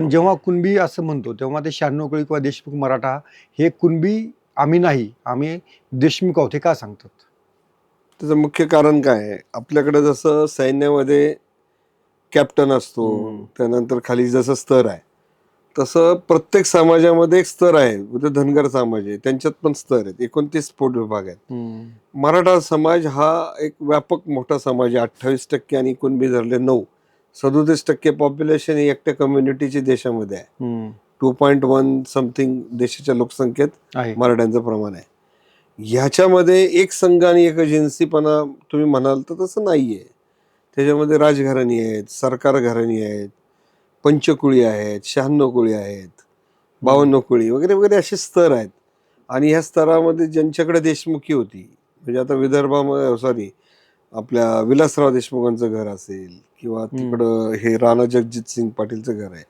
जेव्हा कुणबी असं म्हणतो तेव्हा ते शहाण्णव कोळी किंवा देशमुख मराठा हे कुणबी आम्ही नाही आम्ही देशमुख आहोत हे का सांगतात? त्याचं मुख्य कारण काय आहे? आपल्याकडे जसं सैन्यामध्ये कॅप्टन असतो. त्यानंतर खाली जसं स्तर आहे तसं प्रत्येक समाजामध्ये एक स्तर आहे उद्या धनगर समाज आहे त्यांच्यात पण स्तर आहेत एकोणतीस पोट विभाग आहेत. मराठा समाज हा एक व्यापक मोठा समाज आहे अठ्ठावीस टक्के आणि कुणबी धरले नऊ. सदोतीस टक्के पॉप्युलेशन ही एकट्या कम्युनिटीची देशामध्ये आहे. टू पॉईंट वन समथिंग देशाच्या लोकसंख्येत मराठ्यांचं प्रमाण आहे. ह्याच्यामध्ये एक संघ आणि एक एजन्सीपणा तुम्ही म्हणाल तर तसं नाही आहे त्याच्यामध्ये राजघराणी आहेत सरकार घराणी आहेत पंचकुळी आहेत शहाण्णव कुळी आहेत बावन्न कुळी वगैरे वगैरे असे स्तर आहेत. आणि ह्या स्तरामध्ये ज्यांच्याकडे देशमुखी होती म्हणजे आता विदर्भामध्ये सॉरी आपल्या विलासराव देशमुखांचं घर असेल किंवा तिकडं हे राणा जगजित सिंग पाटीलचं घर आहे.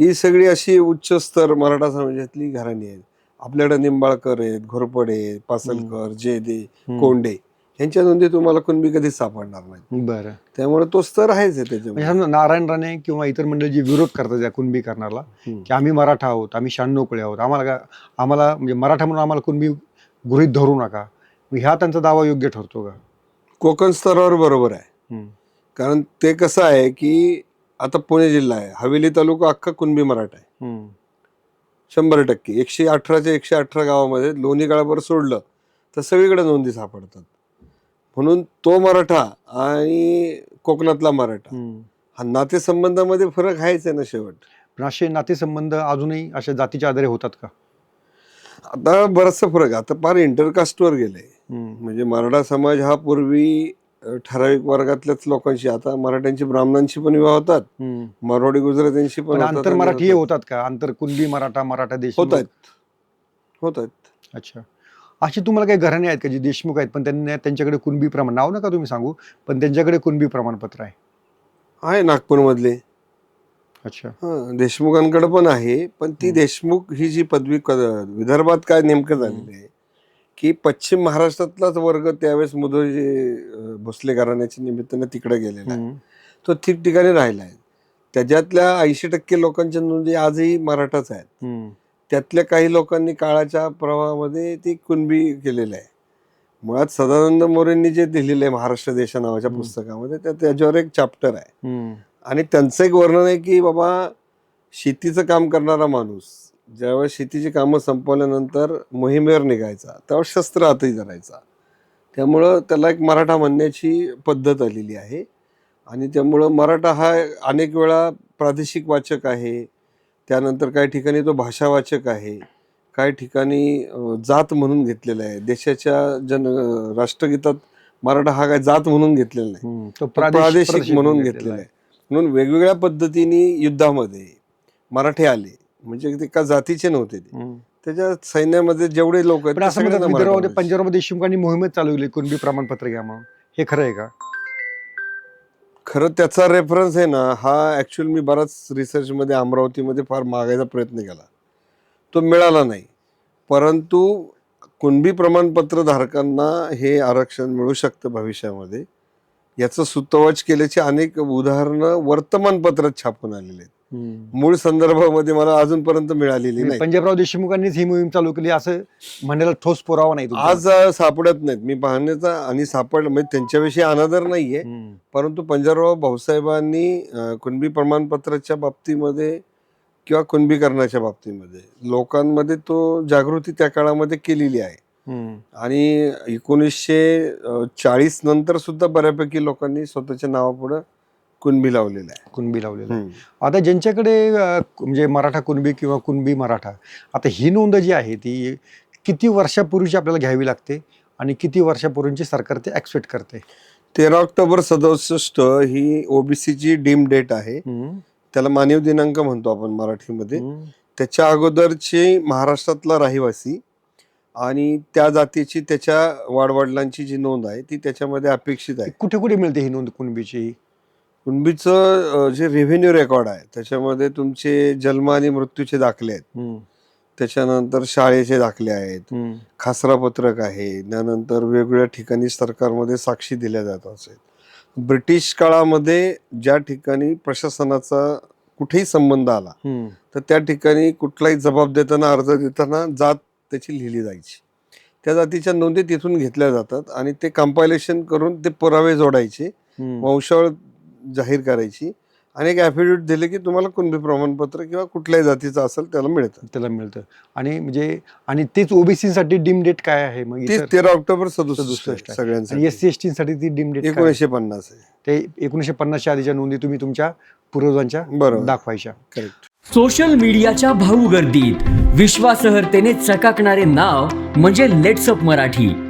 ही सगळी अशी उच्च स्तर मराठा समाजातली घराणी आहेत. आपल्याकडे निंबाळकर आहेत घोरपडे पासलकर जेदे कोंडे यांच्या नोंदी तुम्हाला कुणबी कधीच सापडणार नाही बरं. त्यामुळे तो स्तर आहेच आहे म्हणजे त्याच्यामध्ये समजा नारायण राणे किंवा इतर मंडळी जे विरोध करतात या कुणबी करणारला. की आम्ही मराठा आहोत आम्ही शहाण्णव कोळी आहोत आम्हाला का आम्हाला म्हणजे मराठा म्हणून आम्हाला कुणबी गृहीत धरू नका. ह्या त्यांचा दावा योग्य ठरतो का? कोकण स्तरावर बरोबर आहे. कारण ते कसं आहे की आता पुणे जिल्हा आहे. हवेली तालुका अख्खा कुणबी मराठा आहे. शंभर टक्के. एकशे अठराच्या एकशे अठरा गावामध्ये लोणी काळाभर सोडलं तर सगळीकडे नोंदी सापडतात. म्हणून तो मराठा आणि कोकणातला मराठा हा नातेसंबंधामध्ये फरक आहेच आहे ना शेवट. पण असे नातेसंबंध अजूनही अशा जातीच्या आधारे होतात का? आता बराचसा फरक आहे. आता फार इंटरकास्टवर गेलंय. म्हणजे मराठा समाज हा पूर्वी ठराविक वर्गातल्याच लोकांशी आता मराठ्यांची ब्राह्मणांशी पण विवाह होतात. मारवाडी गुजरात्यांशी पण आंतर मराठी होतात. का? आंतर कुणबी मराठा मराठा देश होत आहेत होत आहेत अच्छा. अशी तुम्हाला काही घराणे आहेत का जे देशमुख आहेत? पण त्यांनी त्यांच्याकडे कुणबी प्रमाण नाव नका तुम्ही सांगू पण त्यांच्याकडे कुणबी प्रमाणपत्र आहे? आहे नागपूरमधले. अच्छा. हा, देशमुखांकडे पण आहे पण ती. देशमुख ही जी पदवी विदर्भात काय नेमकं झालेलं आहे की पश्चिम महाराष्ट्रातलाच वर्ग त्यावेळेस मुधोजी भोसले घराण्याच्या निमित्तानं तिकडे गेलेला आहे. तो ठिकठिकाणी राहिला आहे. त्याच्यातल्या ऐंशी टक्के लोकांच्या नोंदी आजही मराठाच आहेत. त्यातल्या काही लोकांनी काळाच्या प्रवाहामध्ये ती कुणबी केलेलं आहे. मुळात सदानंद मोरेंनी जे दिलेलं आहे महाराष्ट्र देशा नावाच्या. पुस्तकामध्ये त्या त्याच्यावर एक चॅप्टर आहे. आणि त्यांचं एक वर्णन आहे की बाबा शेतीचं काम करणारा माणूस ज्यावेळेस शेतीची कामं संपवल्यानंतर मोहिमेवर निघायचा तेव्हा शस्त्र हाती धरायचा. त्यामुळं त्याला एक मराठा म्हणण्याची पद्धत आलेली आहे. आणि त्यामुळं मराठा हा अनेक वेळा प्रादेशिक वाचक आहे. त्यानंतर काही ठिकाणी तो भाषावाचक आहे. काही ठिकाणी जात म्हणून घेतलेला आहे. देशाच्या जन राष्ट्रगीतात मराठा हा काय जात म्हणून घेतलेला नाही. तो प्रादेशिक म्हणून घेतलेला आहे. म्हणून वेगवेगळ्या पद्धतीने युद्धामध्ये मराठे आले. म्हणजे ते का जातीचे नव्हते ते. त्याच्या सैन्यामध्ये जेवढे लोक आहेत ते पंजाबमध्ये देशमुखांनी मोहिमेत चालवली कुणबी प्रमाणपत्र घ्या म्हणून. हे खरं आहे का? खरं त्याचा रेफरन्स आहे ना हा ऍक्च्युअल मी बराच रिसर्चमध्ये अमरावतीमध्ये फार मागायचा प्रयत्न केला. तो मिळाला नाही. परंतु कुणबी प्रमाणपत्र धारकांना हे आरक्षण मिळू शकतं भविष्यामध्ये याचं सुतोवाच केल्याची अनेक उदाहरणं वर्तमानपत्रात छापून आलेले आहेत. मूळ संदर्भामध्ये मला अजूनपर्यंत मिळालेली नाही पंजाबराव देशमुखांनीच ही मोहीम चालू केली असं म्हणायला ठोस पुरावा नाही. आज सापडत नाहीत मी पाहण्याचा आणि सापडलं म्हणजे त्यांच्याविषयी अनादर नाहीये. परंतु पंजाबराव भाऊसाहेबांनी कुणबी प्रमाणपत्राच्या बाबतीमध्ये किंवा कुणबीकरणाच्या बाबतीमध्ये लोकांमध्ये तो जागृती त्या काळामध्ये केलेली आहे. आणि एकोणीसशे चाळीस नंतर सुद्धा बऱ्यापैकी लोकांनी स्वतःच्या नावापुढं कुणबी लावलेलं आहे. कुणबी लावलेलं आहे. आता ज्यांच्याकडे अं, म्हणजे मराठा कुणबी किंवा कुणबी मराठा आता ही नोंद जी आहे ती किती वर्षापूर्वीची आपल्याला घ्यावी लागते आणि किती वर्षापूर्वीची सरकार ते ऍक्सेप्ट करते? तेरा ऑक्टोबर सदुसष्ट ही ओबीसीची डीम डेट आहे. त्याला मानव दिनांक म्हणतो आपण मराठीमध्ये. त्याच्या अगोदरचे महाराष्ट्रातला रहिवासी आणि त्या जातीची त्याच्या वाडवडिलांची जी नोंद आहे ती त्याच्यामध्ये अपेक्षित आहे. कुठे कुठे मिळते ही नोंद कुणबीची? कुणबीचं जे रेव्हेन्यू रेकॉर्ड आहे त्याच्यामध्ये तुमचे जन्म आणि मृत्यूचे दाखले आहेत. त्याच्यानंतर शाळेचे दाखले आहेत. खासरा पत्रक आहे त्यानंतर वेगवेगळ्या ठिकाणी सरकारमध्ये साक्षी दिल्या जात असेल ब्रिटिश काळामध्ये ज्या ठिकाणी प्रशासनाचा कुठेही संबंध आला. तर त्या ठिकाणी कुठलाही जबाब देताना अर्ज देताना जात त्याची लिहिली जायची त्या जातीच्या नोंदी तिथून घेतल्या जातात आणि ते कंपायलेशन करून ते पुरावे जोडायचे. वंशावळ जाहीर करायची आणि एक ॲफिडेविट दिले की तुम्हाला कुणबी प्रमाणपत्र किंवा कुठल्याही जातीचं असेल त्याला मिळतं. त्याला मिळतं. आणि म्हणजे आणि तेच ओबीसी साठी डिम डेट काय आहे? मग ते इतर- तेरा ऑक्टोबर सदुसष्ट सगळ्यांसाठी. एस सी एस टी साठी ती डिम डेट एकोणीसशे पन्नास आहे. ते एकोणीशे पन्नासच्या आधीच्या नोंदी तुम्ही तुमच्या पूर्वजांच्या बरोबर. दाखवायच्या. करेक्ट सोशल मीडियाच्या भाऊ गर्दीत विश्वासहर्तेने चकाकणारे नाव म्हणजे लेट्सअप मराठी.